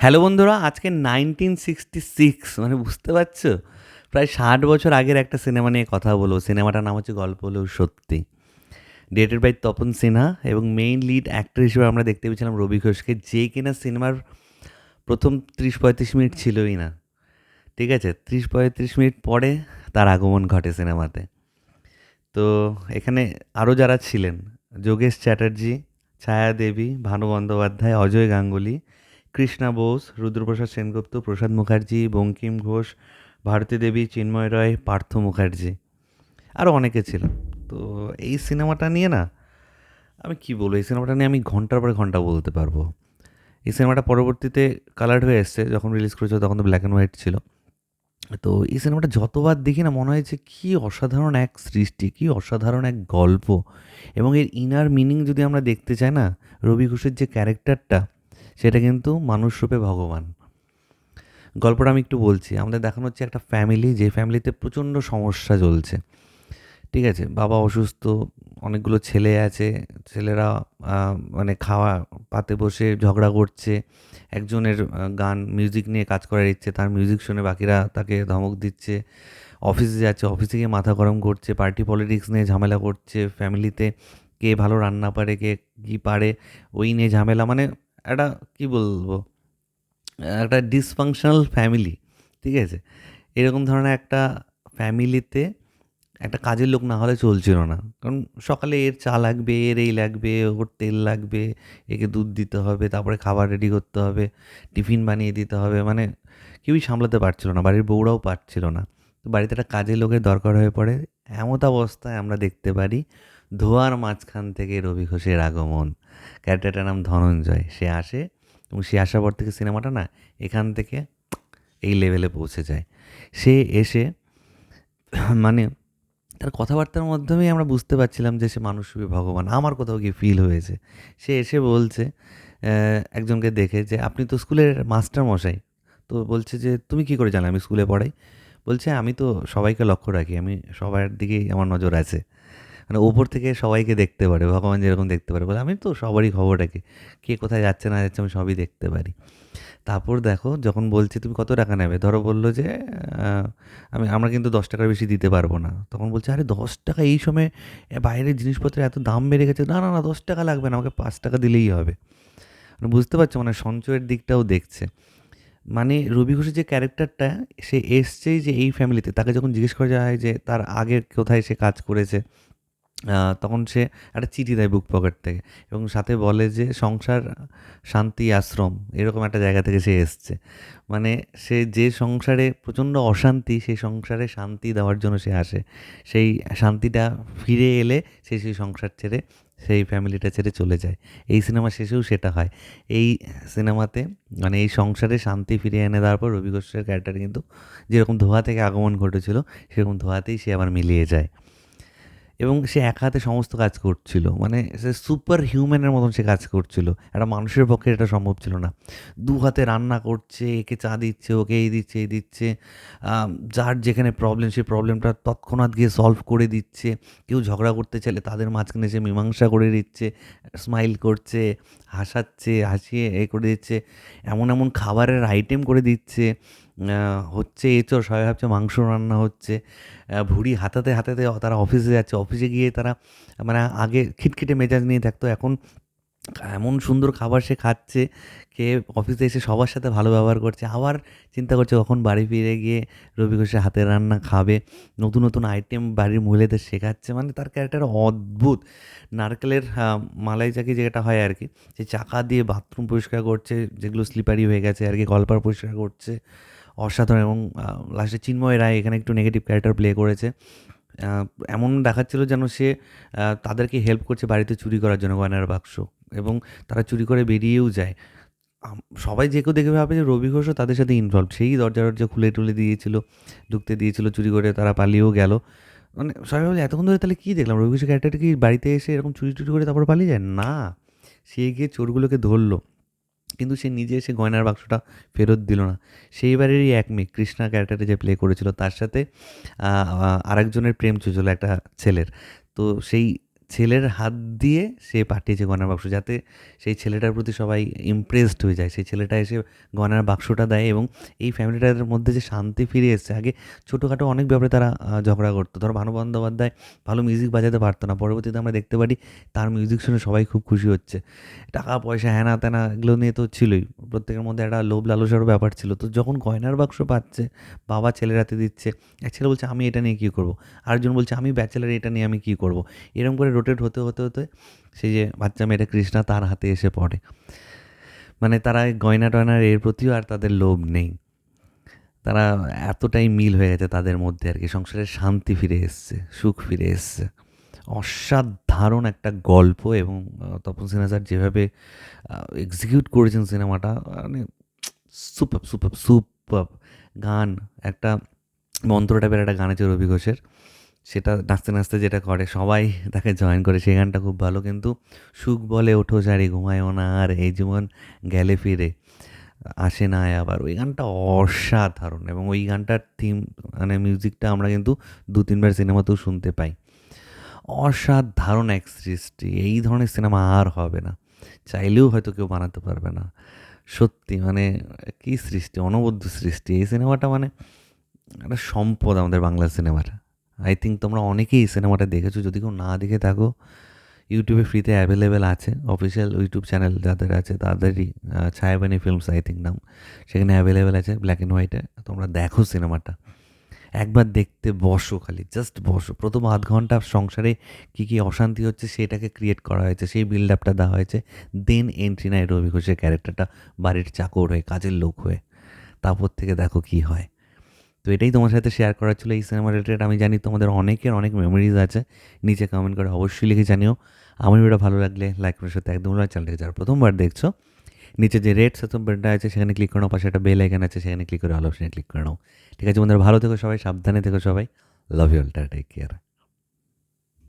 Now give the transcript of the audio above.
Hello বন্ধুরা, আজকে nineteen sixty six মানে বুঝতে পারছ? প্রায় ষাট বছর আগের একটা সিনেমা নিয়ে কথা বলব। সিনেমাটার নাম হচ্ছে গল্প হলেও সত্যি। ডেটেড বাই তপন সিনহা এবং মেইন লিড অ্যাক্টর হিসেবে আমরা দেখতে পেয়েছিলাম রবি ঘোষকে, যে কিনা সিনেমার প্রথম ত্রিশ পঁয়ত্রিশ মিনিট ছিলই না। ঠিক আছে? ত্রিশ পঁয়ত্রিশ মিনিট পরে তার আগমন ঘটে সিনেমাতে। তো এখানে আরও যারা ছিলেন, যোগেশ চ্যাটার্জি, ছায়া দেবী, ভানু বন্দ্যোপাধ্যায়, অজয় গাঙ্গুলি কৃষ্ণা বোস, রুদ্রপ্রসাদ সেনগুপ্ত, প্রসাদ মুখার্জি, বঙ্কিম ঘোষ, ভারতী দেবী, চিন্ময় রায়, পার্থ মুখার্জি আরও অনেকে ছিল। তো এই সিনেমাটা নিয়ে না, আমি কি বলব, এই সিনেমাটা নিয়ে আমি ঘণ্টার পরে ঘণ্টা বলতে পারব। এই সিনেমাটা পরবর্তীতে কালার্ড হয়ে এসছে, যখন রিলিজ করেছিল তখন তো ব্ল্যাক অ্যান্ড হোয়াইট ছিল। তো এই সিনেমাটা যতবার দেখি না, মনে হয়েছে কী অসাধারণ এক সৃষ্টি, কী অসাধারণ এক গল্প। এবং এর ইনার মিনিং যদি আমরা দেখতে চাই না, রবি ঘোষের যে ক্যারেক্টারটা সেটা কিন্তু মানুষরূপে ভগবান। গল্পটা আমি একটু বলছি, আমাদের দেখানো হচ্ছে একটা ফ্যামিলি যে ফ্যামিলিতে প্রচণ্ড সমস্যা চলছে। ঠিক আছে? বাবা অসুস্থ, অনেকগুলো ছেলে আছে, ছেলেরা মানে খাওয়া, পাতে বসে ঝগড়া করছে, একজনের গান মিউজিক নিয়ে কাজ করার ইচ্ছে, তার মিউজিক শুনে বাকিরা তাকে ধমক দিচ্ছে। অফিসে যাচ্ছে অফিসে গিয়ে মাথা গরম করছে পার্টি পলিটিক্স নিয়ে ঝামেলা করছে ফ্যামিলিতে কে ভালো রান্না পারে, কে কী পারে, ওই নিয়ে ঝামেলা মানে একটা কী বলব, একটা ডিসফাংশনাল ফ্যামিলি ঠিক আছে? এরকম ধরনের একটা ফ্যামিলিতে একটা কাজের লোক না হলে চলছিল না। কারণ সকালে এর চা লাগবে, এর এই লাগবে, ওর তেল লাগবে, একে দুধ দিতে হবে, তারপরে খাবার রেডি করতে হবে, টিফিন বানিয়ে দিতে হবে মানে কেউই সামলাতে পারছিল না, বাড়ির বউরাও পারছিল না। তো বাড়িতে একটা কাজের লোকের দরকার হয়ে পড়ে, এমত অবস্থায় আমরা দেখতে পারি ধোয়ার মাঝখান থেকে রবি ঘোষের আগমন। ক্যারেক্টারটার নাম ধনঞ্জয়। সে আসে এবং সে আসার পর থেকে সিনেমাটা না এখান থেকে এই লেভেলে পৌঁছে যায়। সে এসে মানে তার কথাবার্তার মাধ্যমেই আমরা বুঝতে পারছিলাম যে সে মানুষ ভগবান। আমার কোথাও গিয়ে ফিল হয়েছে। সে এসে বলছে একজনকে দেখে যে আপনি তো স্কুলের মাস্টার মশাই। তো বলছে যে, তুমি কি করে জানো আমি স্কুলে পড়াই? বলছে, আমি তো সবাইকে লক্ষ্য রাখি। আমি সবার দিকেই আমার নজর আছে। মানে ওপর থেকে সবাইকে দেখতে পারে, ভগবান যেরকম দেখতে পারে বলে। আমি তো সবারই খবর রাখি, কে কোথায় যাচ্ছে না যাচ্ছে আমি সবই দেখতে পারি। তারপর দেখো, যখন বলছি তুমি কত টাকা নেবে? ধরো বলল যে আমি, আমরা কিন্তু দশ টাকার বেশি দিতে পারব না। তখন বলছে, আরে দশ টাকা এই সময় বাইরের জিনিসপত্রের এত দাম বেড়ে গেছে। না না না, দশ টাকা লাগবে না, আমাকে পাঁচ টাকা দিলেই হবে। মানে বুঝতে পারছ মানে সঞ্চয়ের দিকটাও দেখছে। মানে রবি ঘোষের যে ক্যারেক্টারটা, সে এসছেই যে এই ফ্যামিলিতে তাকে যখন জিজ্ঞেস করা যায় যে, তার আগে কোথায় সে কাজ করেছে? তখন সে একটা চিঠি দেয় বুক পকেট থেকে এবং সাথে বলে যে, সংসার শান্তি আশ্রম, এরকম একটা জায়গা থেকে সে এসছে। মানে সে যে সংসারে প্রচণ্ড অশান্তি, সেই সংসারে শান্তি দেওয়ার জন্য সে আসে। সেই শান্তিটা ফিরে এলে সে সেই সংসার ছেড়ে, সেই ফ্যামিলিটা ছেড়ে চলে যায়। এই সিনেমা শেষেও সেটা হয়। এই সিনেমাতে মানে এই সংসারে শান্তি ফিরিয়ে এনে দেওয়ার পর রবি ঘোষের ক্যারেক্টার কিন্তু যেরকম ধোয়া থেকে আগমন ঘটেছিল, সেরকম ধোয়াতেই সে আবার মিলিয়ে যায়। এবং সে এক হাতে সমস্ত কাজ করছিল। মানে সে সুপার হিউম্যানের মতন সে কাজ করছিল। একটা মানুষের পক্ষে এটা সম্ভব ছিল না। দু হাতে রান্না করছে, একে চা দিচ্ছে, ওকে এই দিচ্ছে এই দিচ্ছে। যার যেখানে প্রবলেম সেই প্রবলেমটা তৎক্ষণাৎ গিয়ে সলভ করে দিচ্ছে। কেউ ঝগড়া করতে চাইলে তাদের মাঝখানে সে মীমাংসা করে দিচ্ছে স্মাইল করছে, হাসাচ্ছে, হাসিয়ে এ করে দিচ্ছে। এমন এমন খাবারের আইটেম করে দিচ্ছে। হচ্ছে এঁচড় সবাই ভাবছে মাংস রান্না হচ্ছে। ভুড়ি হাতাতে হাতাতে তারা অফিসে যাচ্ছে। অফিসে গিয়ে তারা মানে আগে খিটখিটে মেজাজ নিয়ে থাকতো। এখন এমন সুন্দর খাবার সে খাচ্ছে কে অফিসে এসে সবার সাথে ভালো ব্যবহার করছে। আবার চিন্তা করছে কখন বাড়ি ফিরে গিয়ে রবি ঘোষের হাতের রান্না খাবে। নতুন নতুন আইটেম বাড়ির মহিলাদের শেখাচ্ছে। মানে তার ক্যারেক্টার অদ্ভুত। নারকেলের মালাই চাকি যেটা হয় আর কি, সে চাকা দিয়ে বাথরুম পরিষ্কার করছে, যেগুলো স্লিপারি হয়ে গেছে আর কি কলপার পরিষ্কার করছে। অসাধারণ এবং লাস্টে চিন্ময় রায় এখানে একটু নেগেটিভ ক্যারেক্টার প্লে করেছে। এমন দেখাচ্ছিল যেন সে তাদেরকে হেল্প করছে বাড়িতে চুরি করার জন্য গয়নার বাক্স এবং তারা চুরি করে বেরিয়েও যায়। সবাই যে কেউ দেখে ভাবে যে রবি ঘোষও তাদের সাথে ইনভলভ সেই দরজা দরজা খুলে টুলে দিয়েছিল, ঢুকতে দিয়েছিল, চুরি করে তারা পালিয়েও গেল। মানে সবাই ভাবে এতক্ষণ ধরে তাহলে কী দেখলাম? রবি ঘোষের ক্যারেক্টারটা কি বাড়িতে এসে এরকম চুরি টুরি করে তারপর পালিয়ে যায়? না, সে গিয়ে চোরগুলোকে ধরলো। কিন্তু সে নিজে এসে গয়নার বাক্সটা ফেরত দিল না। সেইবারেরই এক মেয়ে কৃষ্ণা ক্যারেক্টারে যে প্লে করেছিল, তার সাথে আরেকজনের প্রেম চলছিল একটা ছেলের। তো সেই ছেলের হাত দিয়ে সে পাঠিয়েছে গয়নার বাক্স, যাতে সেই ছেলেটার প্রতি সবাই ইমপ্রেসড হয়ে যায়। সেই ছেলেটা এসে গয়নার বাক্সটা দেয় এবং এই ফ্যামিলিটার মধ্যে যে শান্তি ফিরে এসছে। আগে ছোটোখাটো অনেক ব্যাপারে তারা ঝগড়া করতো। ধরো ভানু বন্দ্যোপাধ্যায় ভালো মিউজিক বাজাতে পারতো না। পরবর্তীতে আমরা দেখতে পারি তার মিউজিক শুনে সবাই খুব খুশি হচ্ছে। টাকা, পয়সা, হ্যানা ত্যানা এগুলো নিয়ে তো ছিলই। প্রত্যেকের মধ্যে একটা লোভ লালসারও ব্যাপার ছিল। তো যখন গয়নার বাক্স পাচ্ছে, বাবা ছেলের হাতে দিচ্ছে, এক ছেলে বলছে, আমি এটা নিয়ে কী করব? আরেকজন বলছে, আমি ব্যাচেলার এটা নিয়ে আমি কী করব? এরকম করে রোটেট হতে হতে হতে সেই যে বাচ্চা মেয়েটা কৃষ্ণা তার হাতে এসে পড়ে। মানে তারা গয়না টয়নার এর প্রতিও আর তাদের লোভ নেই। তারা এতটাই মিল হয়ে গেছে তাদের মধ্যে আর কি। সংসারের শান্তি ফিরে এসছে, সুখ ফিরে এসছে। অসাধারণ একটা গল্প এবং তপন সিনহা স্যার যেভাবে এক্সিকিউট করেছেন সিনেমাটা মানে সুপার সুপার সুপার গান। একটা মন্ত্র টাইপের একটা গান আছে রবি ঘোষের। সেটা নাচতে নাচতে যেটা করে, সবাই তাকে জয়েন করে, সেই গানটা খুব ভালো। কিন্তু সুখ বলে ওঠো সারি ঘুমায়ও না, আর এই জীবন গেলে ফিরে আসে না আবার। ওই গানটা অসাধারণ এবং ওই গানটার থিম মানে মিউজিকটা আমরা কিন্তু দু, তিনবার সিনেমাতেও শুনতে পাই। অসাধারণ এক সৃষ্টি, এই ধরনের সিনেমা আর হবে না। চাইলেও হয়তো কেউ বানাতে পারবে না। সত্যি মানে কী সৃষ্টি, অনবদ্য সৃষ্টি। এই সিনেমাটা মানে একটা সম্পদ আমাদের বাংলা সিনেমাটা। আই থিঙ্ক তোমরা অনেকেই সিনেমাটা দেখেছ। যদি কেউ না দেখে থাকো ইউটিউবে ফ্রিতে অ্যাভেলেবেল আছে। অফিসিয়াল ইউটিউব চ্যানেল যাদের আছে, তাদেরই ছায়াবানি ফিল্মস আই থিঙ্ক নাম। সেখানে অ্যাভেলেবেল আছে ব্ল্যাক অ্যান্ড হোয়াইটে তোমরা দেখো সিনেমাটা। একবার দেখতে বসো খালি জাস্ট বসো। প্রথম আধ ঘণ্টা সংসারে কী কী অশান্তি হচ্ছে সেটাকে ক্রিয়েট করা হয়েছে, সেই বিল্ড আপটা দেওয়া হয়েছে। দেন এন্ট্রি নেয় রবি ঘোষের ক্যারেক্টারটা বাড়ির চাকর হয়ে, কাজের লোক হয়ে। তারপর থেকে দেখো কী হয়। তো এটাই তোমার সাথে শেয়ার করার ছিল এই সিনেমা রিলেটেড আমি জানি তোমাদের অনেকের অনেক মেমোরিজ আছে, নিচে কমেন্ট করে অবশ্যই লিখে জানিও। আমার ভিডিও ভালো লাগলে লাইক করার সাথে একদম চ্যানেলটাকে যারা প্রথমবার দেখছ, নিচে যে রেড সাথে বেলটা আছে, সেখানে ক্লিক করে পাশে একটা বেল আইকন আছে, সেখানে ক্লিক করে অল অপশানে ক্লিক করে নাও। ঠিক আছে তোমাদের ভালো থেকো সবাই, সাবধানে থেকো সবাই। Love you all take care